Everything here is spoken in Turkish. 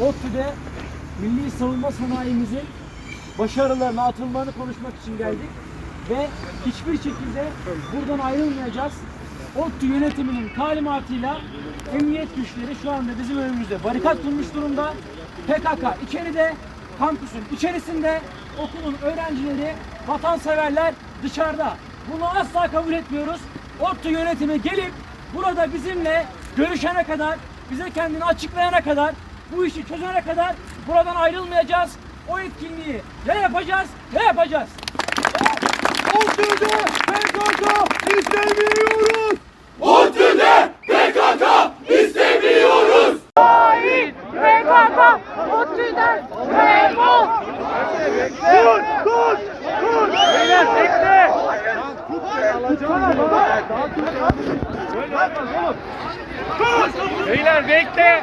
ODTÜ'de Milli Savunma Sanayimizin başarılarını, atılmalarını konuşmak için geldik. Ve hiçbir şekilde buradan ayrılmayacağız. ODTÜ yönetiminin talimatıyla emniyet güçleri şu anda bizim önümüzde barikat kurmuş durumda. PKK içeride, kampüsün içerisinde okulun öğrencileri, vatanseverler dışarıda. Bunu asla kabul etmiyoruz. ODTÜ yönetimi gelip burada bizimle görüşene kadar, bize kendini açıklayana kadar, bu işi çözene kadar buradan ayrılmayacağız. O etkinliği ya yapacağız ya yapacağız. ODTÜ'de PKK istemiyoruz. ODTÜ'de PKK istemiyoruz. PKK ODTÜ'den defol! Dur, dur, dur. Beyler bekle. Beyler bekle.